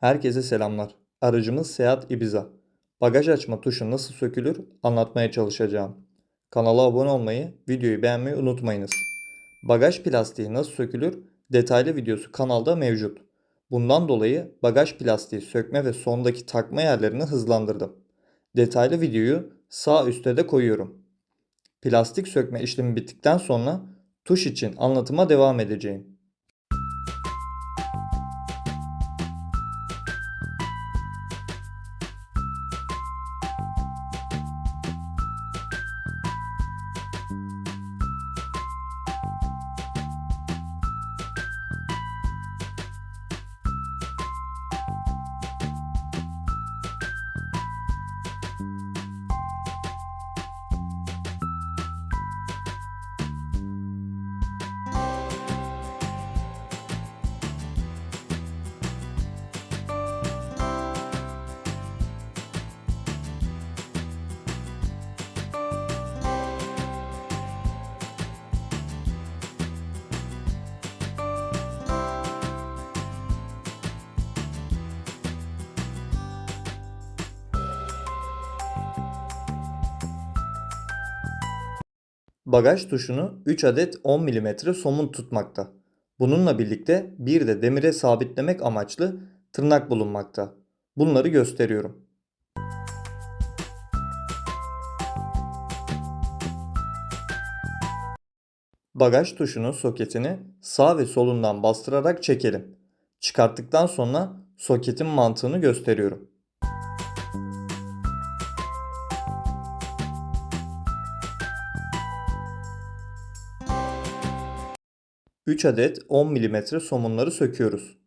Herkese selamlar. Aracımız Seat Ibiza. Bagaj açma tuşu nasıl sökülür anlatmaya çalışacağım. Kanala abone olmayı, videoyu beğenmeyi unutmayınız. Bagaj plastiği nasıl sökülür detaylı videosu kanalda mevcut. Bundan dolayı bagaj plastiği sökme ve sondaki takma yerlerini hızlandırdım. Detaylı videoyu sağ üstte de koyuyorum. Plastik sökme işlemi bittikten sonra tuş için anlatıma devam edeceğim. Bagaj tuşunu 3 adet 10 mm somun tutmakta. Bununla birlikte bir de demire sabitlemek amaçlı tırnak bulunmakta. Bunları gösteriyorum. Bagaj tuşunun soketini sağ ve solundan bastırarak çekelim. Çıkarttıktan sonra soketin mantığını gösteriyorum. 3 adet 10 mm somunları söküyoruz.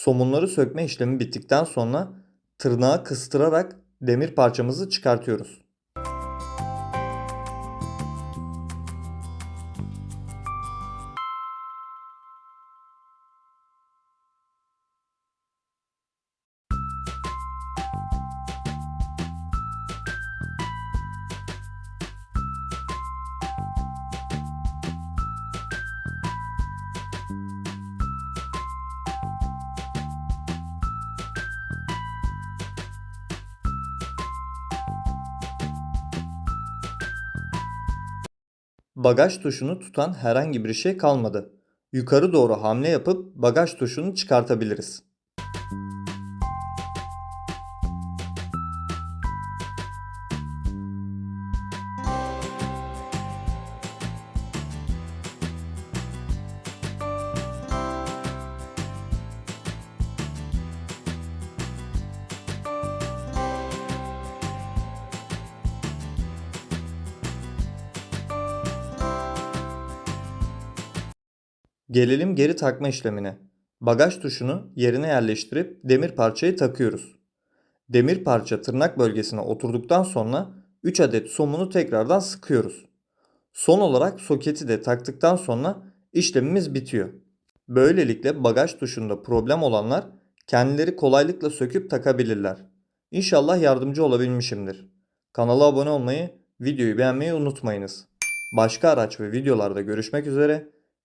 Somunları sökme işlemi bittikten sonra tırnağı kıstırarak demir parçamızı çıkartıyoruz. Bagaj tuşunu tutan herhangi bir şey kalmadı. Yukarı doğru hamle yapıp bagaj tuşunu çıkartabiliriz. Gelelim geri takma işlemine. Bagaj tuşunu yerine yerleştirip demir parçayı takıyoruz. Demir parça tırnak bölgesine oturduktan sonra 3 adet somunu tekrardan sıkıyoruz. Son olarak soketi de taktıktan sonra işlemimiz bitiyor. Böylelikle bagaj tuşunda problem olanlar kendileri kolaylıkla söküp takabilirler. İnşallah yardımcı olabilmişimdir. Kanala abone olmayı, videoyu beğenmeyi unutmayınız. Başka araç ve videolarda görüşmek üzere.